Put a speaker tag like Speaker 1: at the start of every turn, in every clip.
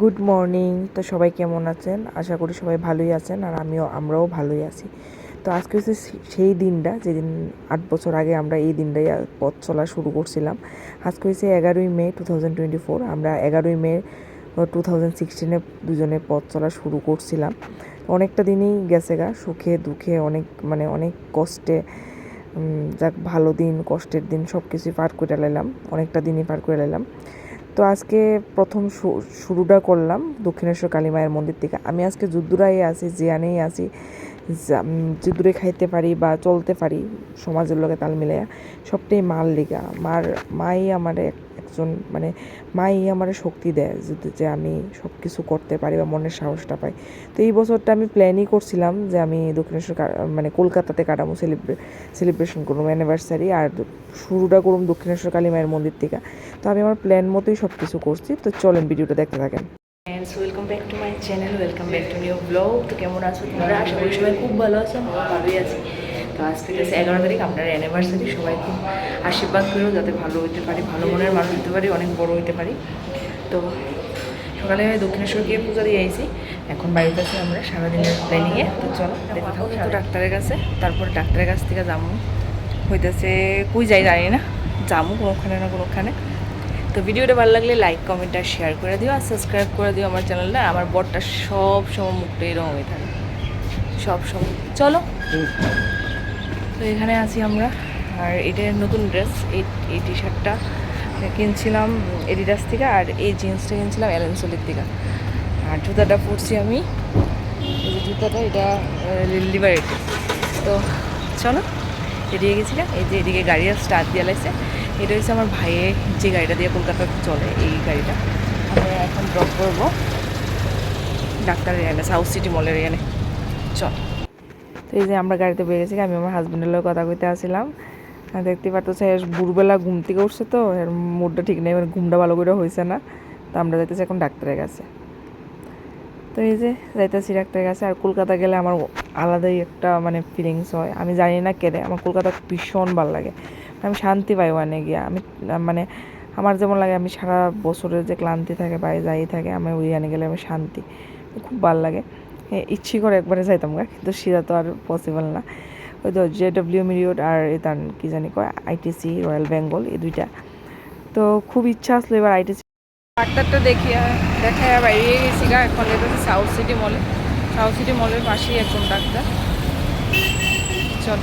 Speaker 1: Good morning তো সবাই কেমন আছেন? আশা করি সবাই ভালোই আছেন আর আমিও, আমরাও ভালোই আছি। তো আজকে হচ্ছে সেই দিনটা, যেদিন আট বছর আগে আমরা এই দিনটাই পথ চলা শুরু করছিলাম। আজকে হচ্ছে এগারোই May two thousand twenty four. আমরা এগারোই মে টু থাউজেন্ড সিক্সটিনে দুজনে পথ চলা শুরু করছিলাম। অনেকটা দিনই গেছে গা, সুখে, দুঃখে, অনেক মানে অনেক কষ্টে যাক ভালো দিন, কষ্টের দিন সব কিছুই পার করে লাইলাম, অনেকটা দিনই পার করে লাইলাম। তো আজকে প্রথম শুরুটা করলাম দক্ষিণেশ্বর কালী মায়ের মন্দির থেকে। আমি আজকে যুদ্ধরাই আছি জিয়ানেই আছি যা- যুদ্ধরে খাইতে পারি বা চলতে পারি সমাজের লোকে তাল মিলাইয়া, সবটাই মার লিগা। মার, মাই আমার একজন মানে মাই আমার শক্তি দেয় যে আমি সব কিছু করতে পারি বা মনের সাহসটা পাই। তো এই বছরটা আমি প্ল্যানই করছিলাম যে আমি দক্ষিণেশ্বর মানে কলকাতাতে কাটামো সেলিব্রে সেলিব্রেশন করুম অ্যানিভার্সারি আর শুরুটা করুম দক্ষিণেশ্বর কালী মায়ের মন্দির থেকে। তো আমি আমার প্ল্যান মতোই সব কিছু করছি। তো চলেন, ভিডিওটা দেখতে থাকেন।
Speaker 2: Friends welcome back to my channel welcome back to new blog তো কেমন আছো তোমরা? আশা করি সবাই খুব ভালো আছো আমরা ভালোই আছি। তো আজকে হচ্ছে এগারো তারিখ আপনার অ্যানিভার্সারি সবাই খুব আশীর্বাদ করো যাতে ভালো হইতে পারি, ভালো মনের মানুষ হতে পারি, অনেক বড় হইতে পারি। তো সকালে দক্ষিণেশ্বর গিয়ে পূজা দিয়ে আইছি। এখন বাড়িতে আছি আমরা, সারাদিনের প্ল্যানিংয়ে তো চলো থাকো তো ডাক্তারের কাছে, তারপরে ডাক্তারের কাছ থেকে যাব হইতেছে, কুই যাই জানি না। যাব কোনোখানে না কোনোখানে। তো ভিডিওটা ভালো লাগলে লাইক কমেন্ট আর শেয়ার করে দিও আর সাবস্ক্রাইব করে দিও আমার চ্যানেলটা আমার বরটা সব সময় মুখটা এরকম হয়ে থাকে। সব সময়। চলো। তো এখানে আছি আমরা। আর এটা নতুন ড্রেস এই এই টি শার্টটা কিনছিলাম এডিডাস থেকে আর এই জিন্সটা কিনছিলাম অ্যালেন্সোলির থেকে। আর জুতাটা পরছি আমি। এই জুতাটা, এটা লিভারেটি তো চলো এদিকে গেছিলাম। এই যে এদিকে গাড়ির স্টার্ট দিয়ে লাগছে। এটা হচ্ছে আমার ভাইয়ের যে গাড়িটা দিয়ে কলকাতাতে চলে, এই গাড়িটা। আমরা এখন ড্রপ করব ডাক্তারের এনে সাউথ সিটি মলের এনে চল।
Speaker 1: তো এই যে আমরা গাড়িতে বেরিয়ে গেছি, আমি আমার হাজব্যান্ডের লোক কথা কইতে আসছিলাম। দেখতে পারতো স্যার ভোরবেলা ঘুম থেকে উঠছে তো, এর মুডটা ঠিক নেই মানে ঘুমটা ভালো করে হয়েছে না। তো আমরা যাইতেছি এখন ডাক্তারের কাছে। তো এই যে যাইতেছি ডাক্তারের কাছে, আর কলকাতা গেলে আমার আলাদাই একটা মানে ফিলিংস হয়। আমি জানি না কেটে আমার কলকাতা ভীষণ ভালো লাগে। আমি শান্তি পাই ওখানে গিয়ে। আমি মানে আমার যেমন লাগে, আমি সারা বছরের যে ক্লান্তি থাকে বা যাই থাকে, আমি ওইখানে গেলে আমি শান্তি। খুব ভালো লাগে। ইচ্ছে করে একবারে যাইতাম গা, কিন্তু সেটা তো আর পসিবল না। ওই তো জে ডব্লিউ মিরিয়ড আর এটা কি জানি কয় আইটিসি রয়্যাল বেঙ্গল, এই দুইটা। তো খুব ইচ্ছা আসলো এবার আইটিসি
Speaker 2: ডাক্তারটা দেখিয়া দেখায় বাইরে গেছি গা। এখন যেতেছি সাউথ সিটি মলে সাউথ সিটি মলের পাশেই একজন ডাক্তার। চল।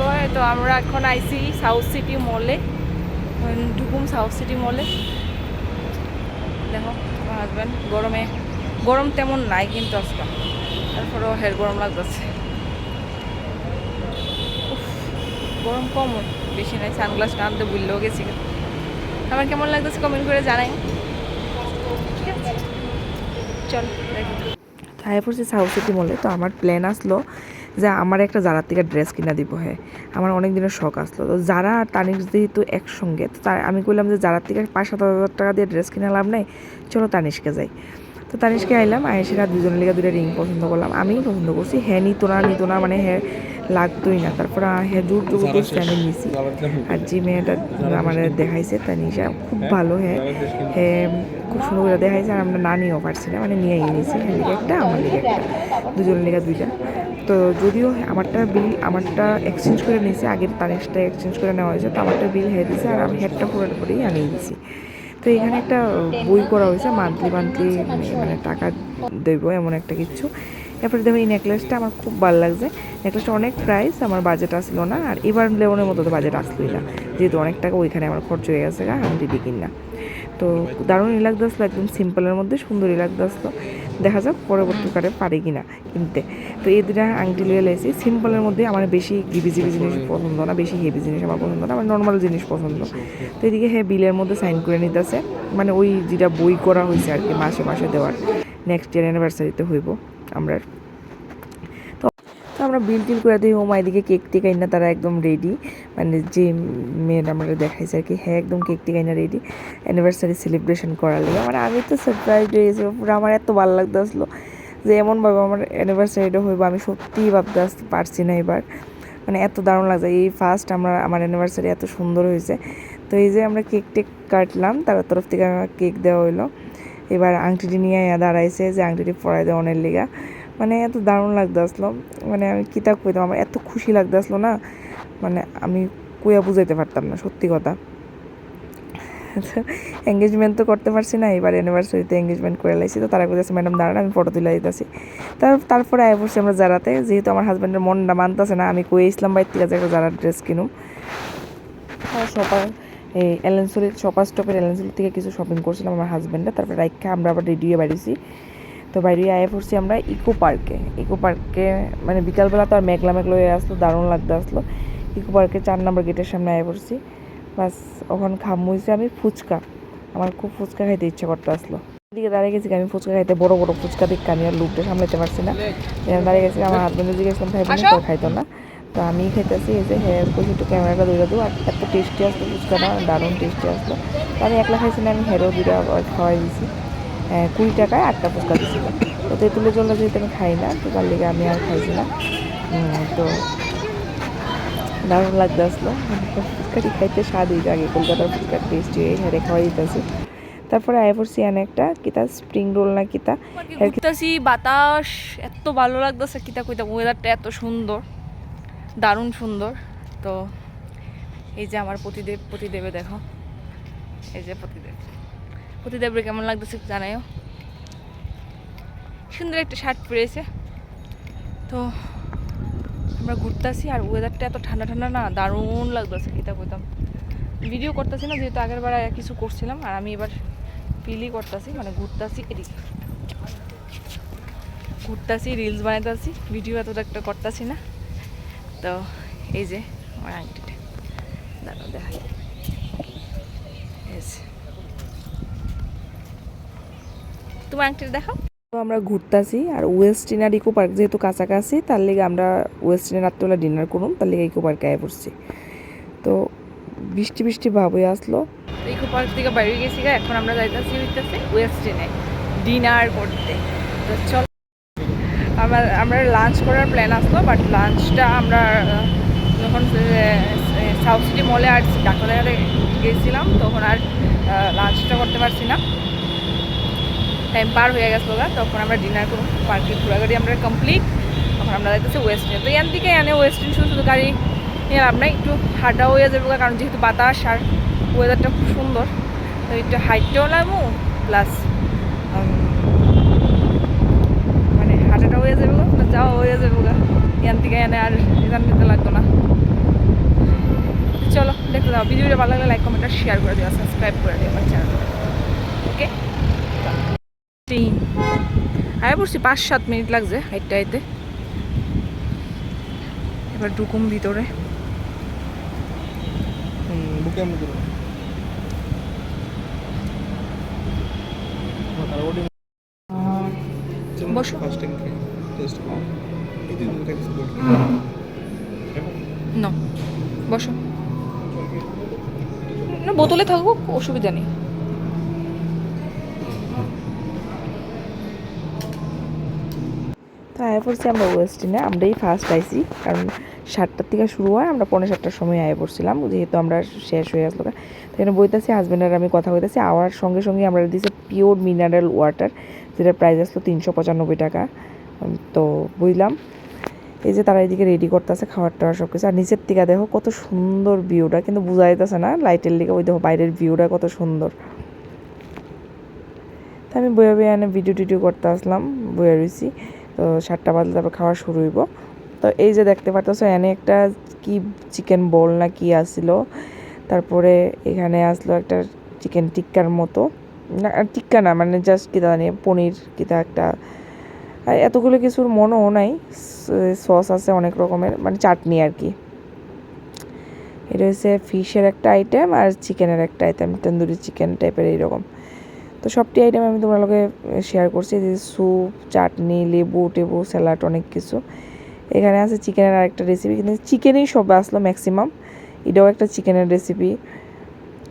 Speaker 2: কয়, তো আমরা এখন আইছি সাউথ সিটি মলে ঢুকুম সাউথ সিটি মলে দেখো আমার হাজব্যান্ড গরমে, গরম তেমন নাই কিন্তু আজকে। তারপরেও হের গরম লাগতেছে। গরম কম, বেশি নাই সানগ্লাস আনতে ভুললেও গেছি। গা। আমার কেমন লাগতেছে কমেন্ট করে জানাই। চল
Speaker 1: ছায়া পড়ছি সাউথ সিটি মলে তো আমার প্ল্যান আসলো যে আমার একটা জারার থেকে ড্রেস কিনা দিব হ্যাঁ আমার অনেক দিনের শখ আসলো। তো যারা আর যেহেতু একসঙ্গে, তো তার আমি কইলাম যে জারার থেকে পাঁচ সাত হাজার টাকা দিয়ে ড্রেস কিনা লাভ নেই, চলো তানিশকে যাই। তো তানিশকে আইলাম আয়েসেরা দুজনের লিগে দুটো রিং পছন্দ করলাম। আমি পছন্দ করছি হ্যাঁ নিত না নিত না মানে হ্যাঁ লাগতোই না। তারপর হ্যাঁ জোর জোর করছি আমি নিছি। আর যে মেয়েটা আমাদের দেখাইছে তা তানিশা খুব ভালো হ্যাঁ হ্যাঁ খুব সুন্দর করে দেখাইছে আর আমরা না নিয়েও পারছি না মানে নিয়ে নিয়েছি হ্যাঁ লিগে একটা আমার একটা। দুজনের লিগে দুইটা। তো যদিও আমারটা বিল আমারটা এক্সচেঞ্জ করে নিয়েছে আগের তারিখটা এক্সচেঞ্জ করে নেওয়া হয়েছে তো আমারটা বিল হেরে দিয়েছে আর আমি হেডটা পুরোপুরি আনিয়ে দিয়েছি তো এখানে একটা বই করা হয়েছে মান্থলি মান্থলি মানে টাকা দেবো এমন একটা কিছু। এরপরে দেখো এই নেকলেসটা আমার খুব ভালো লাগছে। নেকলেসটা অনেক প্রাইস আমার বাজেট আসলো না। আর এবার লেবনের মতো তো বাজেট আসলোই না। যেহেতু অনেক টাকা ওইখানে আমার খরচ হয়ে গেছে গা আমি দিদি কিনা। তো দারুণই লাগতে আসলো একদম সিম্পলের মধ্যে সুন্দরই লাগতে আসলো দেখা যাক পরবর্তীকালে পারি কিনা কিনতে। তো এই দুটা আংটি লিয়ে লেছি। সিম্পলের মধ্যে আমার বেশি গিবি জিবি জিনিস পছন্দ না বেশি হেভি জিনিস আমার পছন্দ না আমার নর্মাল জিনিস পছন্দ। তো এদিকে হ্যাঁ বিলের মধ্যে সাইন করে নিতেছে। মানে ওই যেটা বই করা হয়েছে আর কি মাসে মাসে দেওয়ার। নেক্সট ইয়ার অ্যানিভার্সারিতে হইব। আমরা তো আমরা বিল টিল করে দিই হোম এদিকে কেক টেক আইনা তারা একদম রেডি মানে যে মেয়ের আমরা দেখাইছে আর কি হ্যাঁ একদম কেক টেক আইনা রেডি অ্যানিভার্সারি সেলিব্রেশন করার লাগে মানে আমি তো সারপ্রাইজ হয়ে পুরো আমার এত ভালো লাগতে আসলো যে এমনভাবে আমার অ্যানিভার্সারিটা হইব, আমি সত্যিই ভাবতে আসতে পারছি না এবার। মানে এত দারুণ লাগছে, এই ফার্স্ট আমরা, আমার অ্যানিভার্সারি এত সুন্দর হয়েছে। তো এই যে আমরা কেক টেক কাটলাম, তার তরফ থেকে আমার কেক দেওয়া হইল। এবার আংটিটি নিয়ে দাঁড়াইছে যে আংটিটি পরাই দেওয়া অনেক লিগা। মানে এত দারুণ লাগতে আসলো। মানে আমি কিতা কইতাম? আমার এত খুশি লাগতে আসলো না। মানে আমি কুয়া বুঝাইতে পারতাম না, সত্যি কথা। এঙ্গেজমেন্ট তো করতে পারছি না, এবার অ্যানিভার্সারিতে এঙ্গেজমেন্ট করে লাইছি। তো তারা বলতেছে ম্যাডাম, দাঁড়ান, আমি ফটো তুলে দিতেছি। তার, তারপরে আয় পড়ছি আমরা জারাতে। যেহেতু আমার হাজব্যান্ডের মনটা মানতেছে না, আমি কই ইসলাম বাইর থেকে একটা জারার ড্রেস কিনুম। শপার এই এলেন্সুরির শপার স্টপের এলেন্সুরি থেকে কিছু শপিং করছিলাম আমার হাজব্যান্ডে তারপরে রাইখা আমরা আবার রেডি হয়ে বাড়িছি তো বাইরে আয়ে পড়ছি আমরা ইকো পার্কে ইকো পার্কে মানে বিকালবেলা তো আর মেঘলা মেঘলা হয়ে আসলো দারুণ লাগতে আসলো। ইকো পার্কে চার নম্বর গেটের সামনে আয়া পড়ছি। বাস ওখান খামুইছে আমি ফুচকা। আমার খুব ফুচকা খাইতে ইচ্ছা করতে আসলো। দিকে দাঁড়িয়ে গেছি আমি ফুচকা খাইতে বড় বড় ফুচকা দেখে আমি আর লুকটা সামলাতে পারছি না। দাঁড়িয়ে গেছি আমার হাজব্যান্ডে জিজ্ঞেসলাম খাইবো না খাইতো না। তো আমি খাইতেছি এই যে হ্যাঁ কইছি একটু ক্যামেরাটা দৌড়া দেবো। আর এত টেস্টি আসলো ফুচকাটা দারুণ টেস্টি আসলো। তো আমি একলা খাইছি না আমি হেরো দুটা খাওয়াই দিছি। কুড়ি টাকায় আটটা ফুচকা দিছিল তো তেঁতুলের জলটা যেহেতু আমি খাই না, তো তার লেগে আমি আর খাইছি না। তো দারুণ লাগতে আসলো। ফুচকাটি খাইতে স্বাদ হইতে আগে কলকাতার ফুচকার টেস্টি হয়ে হেরে খাওয়াই দিতেছি। তারপরে আয় পড়ছি এনে একটা, কিতা? স্প্রিং রোল না কিতা?
Speaker 2: বাতাস, এত ভালো লাগতেছে, কিতা কইতা ওয়েদারটা এত সুন্দর। দারুণ সুন্দর। তো এই যে আমার প্রতিদেব, প্রতিদেবে দেখো। এই যে প্রতিদেব। পতিদেবের কেমন লাগতেছে জানাইও। সুন্দর একটা শার্ট পরেছে। তো আমরা ঘুরতেছি আর ওয়েদারটা এত ঠান্ডা ঠান্ডা না, দারুণ লাগতেছে, কিতা কইতাম। ভিডিও করতেছি না, যেহেতু আগের বার কিছু করছিলাম আর আমি এবার ফিলই করতেছি মানে ঘুরতেছি এদিকে। ঘুরতেছি রিলস বানাইতেছি ভিডিও এতটা একটা করতেছি না। তো এই যে আমার আংটিটা। দাঁড়াও দেখা। তোমার আংটিটা দেখো
Speaker 1: তো আমরা ঘুরতাছি আর ওয়েস্টিন আর ইকো পার্ক যেহেতু কাছাকাছি তার লেগে আমরা ওয়েস্টিনে রাত্রেবেলা ডিনার করুন তার লেগে ইকো পার্কে আয় পড়ছি। তো বৃষ্টি বৃষ্টি ভাব হয়ে আসলো
Speaker 2: ইকো পার্ক থেকে বাইরে গেছি গা, এখন আমরা যাইতেছি হইতেছে ওয়েস্টিনে ডিনার করতে। তো চল আমার, আমরা লাঞ্চ করার প্ল্যান আসলো বাট লাঞ্চটা আমরা যখন সাউথ সিটি মলে আর ডাক্তার গেছিলাম, তখন আর লাঞ্চটা করতে পারছি না। টাইম পার হয়ে গেছিল তখন আমরা ডিনার করুন পার্কে ঘোরাঘুরি আমরা কমপ্লিট তখন আমরা যাইতেছি ওয়েস্টিনে তো এখান থেকে এনে ওয়েস্টিন শুধু শুধু গাড়ি নিয়ে লাভ নাই, একটু হাঁটা হয়ে যাবে কারণ যেহেতু বাতাস আর ওয়েদারটা খুব সুন্দর, তো একটু হাইটটাও লাগবো প্লাস মানে হাঁটাটা হয়ে যাবে প্লাস যাওয়া হয়ে যাবে গা এখান থেকে এনে আর এখান নিতে লাগতো না চলো দেখতে দাও ভিডিওটা ভালো লাগলে লাইক কমেন্ট আর শেয়ার করে দিও সাবস্ক্রাইব করে দিও আমার চ্যানেল ওকে আয় পড়ছি পাঁচ সাত মিনিট লাগছে হাইটটা হাইতে এবার ঢুকুম ভিতরে বসো।
Speaker 3: টেস্ট এই দুই দুটো
Speaker 2: ন বসো। না বোতলে থাকব অসুবিধা নেই।
Speaker 1: তো আয় পড়ছি আমরা ওয়েস্টিনে আমরাই ফার্স্ট আইছি কারণ সাতটার থেকে শুরু হয় আমরা পনেরো সাতটার সময় আয় পড়ছিলাম যেহেতু আমরা শেষ হয়ে আসলো। সেখানে বইতেছি হাজব্যান্ডের আমি কথা বলতেছি আওয়ার সঙ্গে সঙ্গে আমরা দিয়েছি পিওর মিনারেল ওয়াটার যেটার প্রাইস আসলো তিনশো পঁচানব্বই টাকা। তো বুঝলাম। এই যে তারা এদিকে রেডি করতেছে খাবার টাবার সব কিছু আর নিচের থেকে দেখো কত সুন্দর ভিউটা কিন্তু বোঝা যাইতেছে না লাইটের দিকে ওই দেখো বাইরের ভিউটা কত সুন্দর। তো আমি বয়ে বয়ে এনে ভিডিও টিডিও করতে আসলাম বয়ে রয়েছি তো সাতটা বাজলে তারপর খাওয়া শুরু হইব। তো এই যে দেখতে পারতেছো, এনে একটা কি চিকেন বল না কি আসছিল তারপরে এখানে আসলো একটা চিকেন টিক্কার মতো। না টিক্কা না মানে জাস্ট কিতা জানি, পনির কিতা একটা আর এতগুলো কিছুর মনও নাই সস আছে অনেক রকমের মানে চাটনি আর কি। এটা হচ্ছে ফিশের একটা আইটেম আর চিকেনের একটা আইটেম তন্দুরি চিকেন টাইপের এইরকম। তো সবটি আইটেম আমি তোমার লগে শেয়ার করছি যে স্যুপ চাটনি, লেবু, টেবু স্যালাড অনেক কিছু। এখানে আছে চিকেনের আরেকটা রেসিপি কিন্তু চিকেনেই সব আসলো ম্যাক্সিমাম এটাও একটা চিকেনের রেসিপি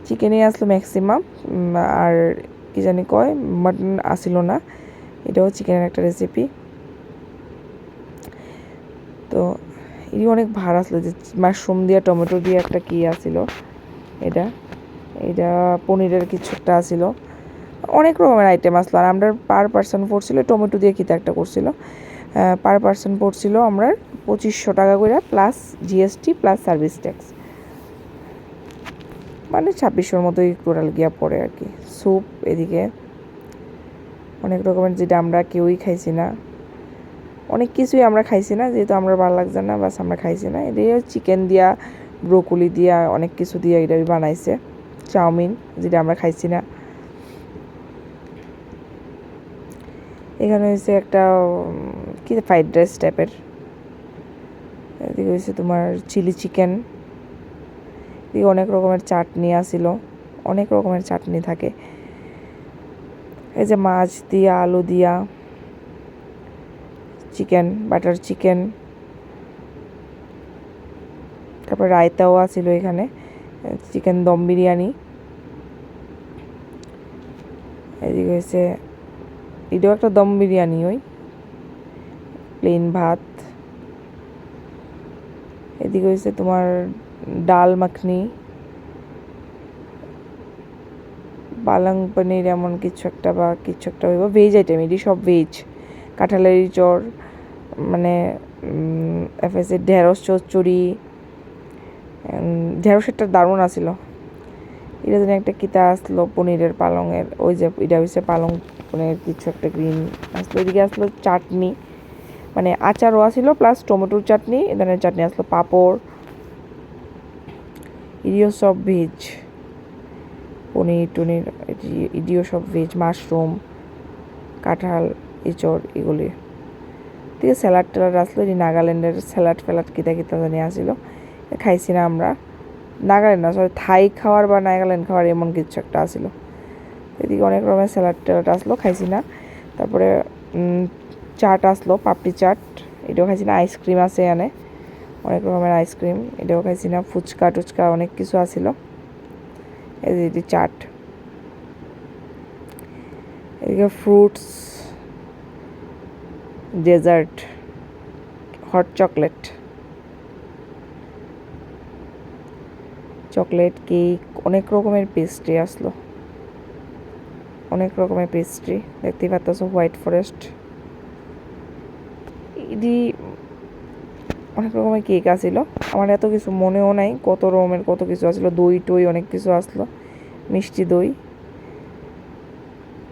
Speaker 1: চিকেনেই আসলো ম্যাক্সিমাম আর কি জানি কয় মাটন আসিল না। এটাও চিকেনের একটা রেসিপি তো এটি অনেক ভার আসলো যে মাশরুম দিয়ে, টমেটো দিয়ে একটা কি আসিল এটা এটা পনিরের কিছু একটা ছিল অনেক রকমের আইটেম আসলো। আর আমরা পার পার্সন পড়ছিল টমেটো দিয়ে কিতা একটা করছিল। পার পার্সন পড়ছিল আমরা পঁচিশশো টাকা করে plus GST plus service tax মানে ছাব্বিশশোর মতোই টোটাল গিয়া পড়ে আর কি। স্যুপ এদিকে অনেক রকমের, যেটা আমরা কেউই খাইছি না। অনেক কিছুই আমরা খাইছি না, যেহেতু আমরা ভালো লাগছে না, বাস আমরা খাইছি না। এটাই চিকেন দিয়া ব্রোকলি দিয়া, অনেক কিছু দিয়ে এটা বানাইছে, চাউমিন, যেটা আমরা খাইছি না। এখানে হয়েছে একটা কি ফ্রাইড রাইস টাইপের এদিকে হয়েছে তোমার চিলি চিকেন এদিকে অনেক রকমের চাটনি আসিল অনেক রকমের চাটনি থাকে। এই যে মাছ দিয়া, আলু দিয়া, চিকেন, বাটার চিকেন, তারপর রায়তাও আছিল এখানে, চিকেন দম বিরিয়ানি। এদিকে হয়েছে এটাও একটা দম বিরিয়ানি ওই প্লেন ভাত। এদিকে হয়েছে তোমার ডাল মাখনি। পালং পনির এমন কিছু একটা বা কিছু একটা হইব। ভেজ আইটেম এটি সব ভেজ কাঁঠালের চর মানে এফএসের ঢেঁড়স, চচ্চড়ি ঢেঁড়সেরটা দারুণ আসিল এটা যেন একটা কিতা আসলো পনিরের পালংয়ের, ওই যে এটা হচ্ছে পালং পনিরের কিছু একটা গ্রিন আসলো। এদিকে আসলো চাটনি মানে আচারও আসিল প্লাস টমেটোর চাটনি এ ধরনের চাটনি আসলো পাঁপড়। ইডিও সব ভেজ পনির টনির ইডিও সব ভেজ মাশরুম কাঁঠাল, এঁচড় এগুলি আছে স্যালাড ট্যালাড আসলো যে নাগাল্যান্ডের স্যালাড ফ্যালাড কিতা কিতা জানি আসিল। খাইছি না আমরা। নাগাল্যান্ড না সরি থাই খাওয়ার বা নাগাল্যান্ড খাওয়ার এমন কিছু একটা আসিল। এদিকে অনেক রকমের স্যালাড ট্যালাড আসলো, খাইছি না। তারপরে চাট আসলো, পাপড়ি চাট, এটাও খাইছি না আইসক্রিম আছে এখানে। অনেক রকমের আইসক্রিম এটাও খাইছি না। ফুচকা টুচকা অনেক কিছু আসিল। এটি চাট। এদিকে fruits dessert hot chocolate chocolate cake অনেক রকমের পেস্ট্রি আসলো। অনেক রকমের পেস্ট্রি দেখতেই পাচ্ছ হোয়াইট ফরেস্ট এটি অনেক রকমের কেক আসিল। আমার এত কিছু মনেও নাই কত রকমের কত কিছু আসলো। দই টই অনেক কিছু আসলো। মিষ্টি দই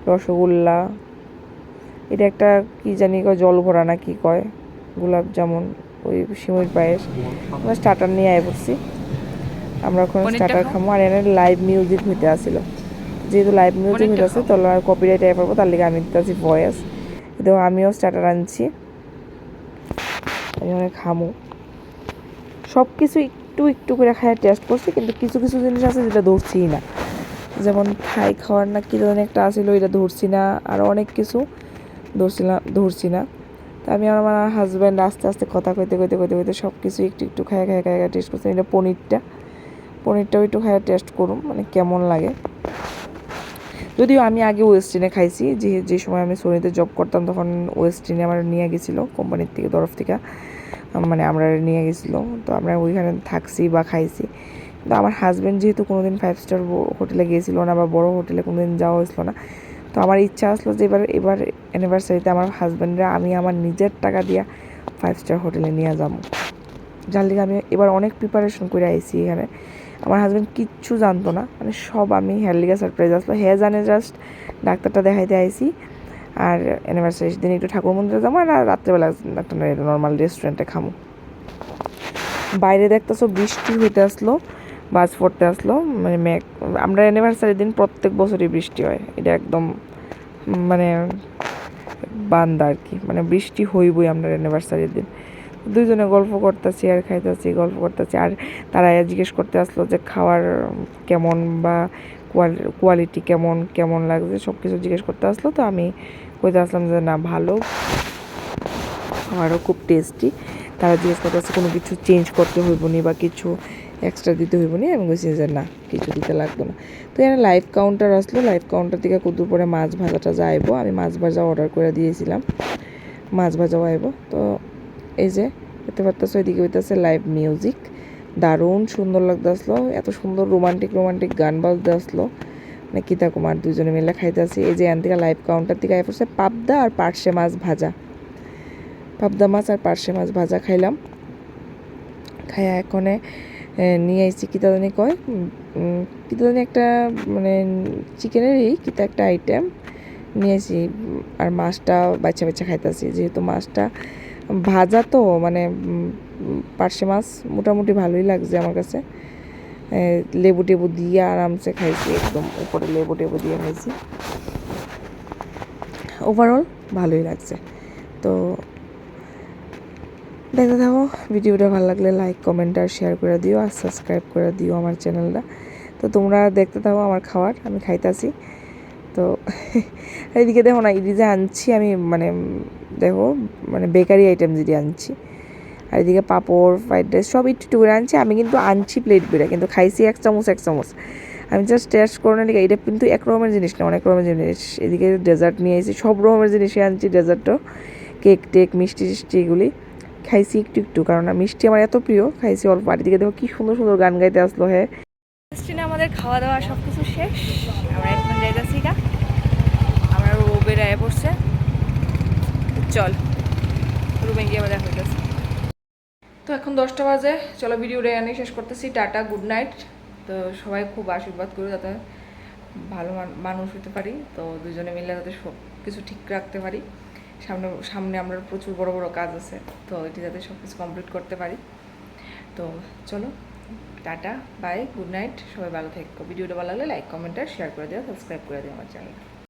Speaker 1: রসগোল্লা এটা একটা কি জানি কয় জল ভরা না কি কয় গোলাপ জামুন ওই সিমুর পায়েস। আমরা স্টার্টার নিয়ে আয় পড়ছি। আমরা ওখানে স্টার্টার। খামো। আর এনে লাইভ মিউজিক হইতে আসিল। যেহেতু লাইভ মিউজিক হইতে আছে তাহলে আর কপিরাইট আই পারব তার লিগে আমি দিতেছি ভয়েস তো আমিও স্টার্টার আনছি। আমি অনেক খামু। সব কিছু একটু একটু করে খায় টেস্ট করছি, কিন্তু কিছু কিছু জিনিস আছে যেটা ধরছিই না। যেমন থাই খাওয়ার না কী ধরনের একটা আসিল এটা ধরছি না, আর অনেক কিছু ধরছি না ধরছি না। তা আমি আমার হাজব্যান্ড আস্তে আস্তে কথা কইতে কইতে কইতে কইতে সব কিছু একটু একটু খায় খায় খায় টেস্ট করছি। এটা পনিরটা। পনিরটাও একটু খায় টেস্ট করুন মানে কেমন লাগে। যদিও আমি আগে ওয়েস্টিনে খাইছি, যে যে সময় আমি সোনিতে জব করতাম তখন ওয়েস্টিনে আমার নিয়ে গেছিল কোম্পানির থেকে, তরফ থেকে। মানে আমরা নিয়ে গেছিল। তো আমরা ওইখানে থাকছি বা খাইছি। কিন্তু আমার হাজব্যান্ড যেহেতু কোনোদিন ফাইভ স্টার হোটেলে গিয়েছিল না বা বড় হোটেলে কোনোদিন যাওয়া হয়েছিল না, তো আমার ইচ্ছা আসলো যে এবার এবার অ্যানিভার্সারিতে আমার হাজব্যান্ডরা আমি আমার নিজের টাকা দিয়া ফাইভ স্টার হোটেলে নিয়ে যাব। যার লিগে আমি এবার অনেক প্রিপারেশন করে আইছি এখানে। আমার হাজব্যান্ড কিচ্ছু জানতো না। মানে সব আমি হেয়ার লিগে সারপ্রাইজ আসলো। হে জানে জাস্ট ডাক্তারটা দেখাইতে আইছি। আর অ্যানিভার্সারির দিন একটু ঠাকুর মন্দিরে যাব আর রাত্রেবেলা একটা নর্মাল রেস্টুরেন্টে খামো বাইরে দেখতেছো বৃষ্টি হইতে আসলো, বাজ পড়তে আসলো মানে ম্যাক আমরা অ্যানিভার্সারির দিন প্রত্যেক বছরই বৃষ্টি হয়, এটা একদম মানে বান্দা আর কি মানে বৃষ্টি হইবই আমরা অ্যানিভার্সারির দিন। দুইজনে গল্প করতেছি আর খাইতেছি, গল্প করতেছি, আর তারা জিজ্ঞেস করতে আসলো যে খাওয়ার কেমন বা কোয়ালিটি কেমন কেমন লাগছে সব কিছু জিজ্ঞেস করতে আসলো, তো আমি কইতে আসলাম যে, না, ভালো। খাওয়ারও খুব টেস্টি তারা জিজ্ঞেস করতে আসছে, কোনো কিছু চেঞ্জ করতে হইব নি বা কিছু এক্সট্রা দিতে হইব নি? আমি বলছি যে, না, কিছু দিতে লাগবে না। তো এখানে লাইভ কাউন্টার আসলো। লাইভ কাউন্টার থেকে কত পরে মাছ ভাজাটা যাইবো আমি মাছ ভাজা অর্ডার করে দিয়েছিলাম। মাছ ভাজাও আইব। তো এই যে, দেখতে পারতেছো, এদিকে হইতেছে লাইভ মিউজিক দারুণ সুন্দর লাগতে আসলো এত সুন্দর রোমান্টিক রোমান্টিক গান বাজতে আসলো। মানে কিতা কুমার দুজনে মিলে খাইতে আসি এই যে এখান থেকে লাইভ কাউন্টার থেকে আয় পড়ছে পাবদা আর পার্শে মাছ ভাজা। পাবদা মাছ আর পার্শে মাছ ভাজা খাইলাম। খাইয়া এখনে নিয়ে আইছি কিতা জানি কয় উম, উম, কিতা জানি একটা মানে চিকেনেরই কিতা একটা আইটেম নিয়ে আইছি আর মাছটা বাচ্চা বাচ্চা খাইতেছি। যেহেতু মাছটা ভাজা তো মানে পার্শে মাছ মোটামুটি ভালোই লাগছে আমার কাছে। লেবু টেবু দিয়ে আরামসে খাইছি, একদম উপরে লেবু টেবু দিয়ে খাইছি। ওভারঅল ভালোই লাগছে। তো দেখতে থাকো, ভিডিওটা ভালো লাগলে লাইক কমেন্ট আর শেয়ার করে দিও আর সাবস্ক্রাইব করে দিও আমার চ্যানেলটা তো তোমরা দেখতে থাকো আমার খাবার আমি খাইতাছি। তো এইদিকে দেখো না এটি যে আনছি আমি মানে দেখো মানে বেকারি আইটেম যেটি আনছি। আর এদিকে পাঁপড়, ফ্রাইড রাইস সব একটু একটু করে আনছি। আমি কিন্তু আনছি প্লেট করে কিন্তু খাইছি এক চামচ এক চামচ। আমি জাস্ট টেস্ট করে না এটা কিন্তু এক রকমের জিনিস না, অনেক রকমের জিনিস। এদিকে ডেজার্ট নিয়ে এসেছি সব রকমের জিনিসই আনছি ডেজার্টও কেক টেক, মিষ্টি টিষ্টি এগুলি। খাইছি একটু একটু, কারণ মিষ্টি আমার এত প্রিয়, খাইছি অল্প। আর এদিকে দেখো কি সুন্দর সুন্দর গান গাইতে আসলো হ্যাঁ।
Speaker 2: আমাদের খাওয়া দাওয়া সব কিছু শেষ। আমরা এখন যাইতেছি গা। আমরা ও বেড়ায় পড়ছে। চল, রুমে গিয়ে দেখা হইতেছে। তো এখন দশটা বাজে। চলো ভিডিওটা এখানে শেষ করতেছি। টাটা গুড নাইট তো সবাই খুব আশীর্বাদ করো যাতে ভালো মান- মানুষ হতে পারি। তো দুজনে মিলে যাতে সব কিছু ঠিক রাখতে পারি। সামনে সামনে আমরা প্রচুর বড় বড় কাজ আছে। তো এটি যাতে সব কিছু কমপ্লিট করতে পারি। তো চলো, টাটা বাই গুড নাইট সবাই ভালো থাকো। ভিডিওটা ভালো লাগলে লাইক কমেন্ট আর শেয়ার করে দিও। সাবস্ক্রাইব করে দিও আমার চ্যানেল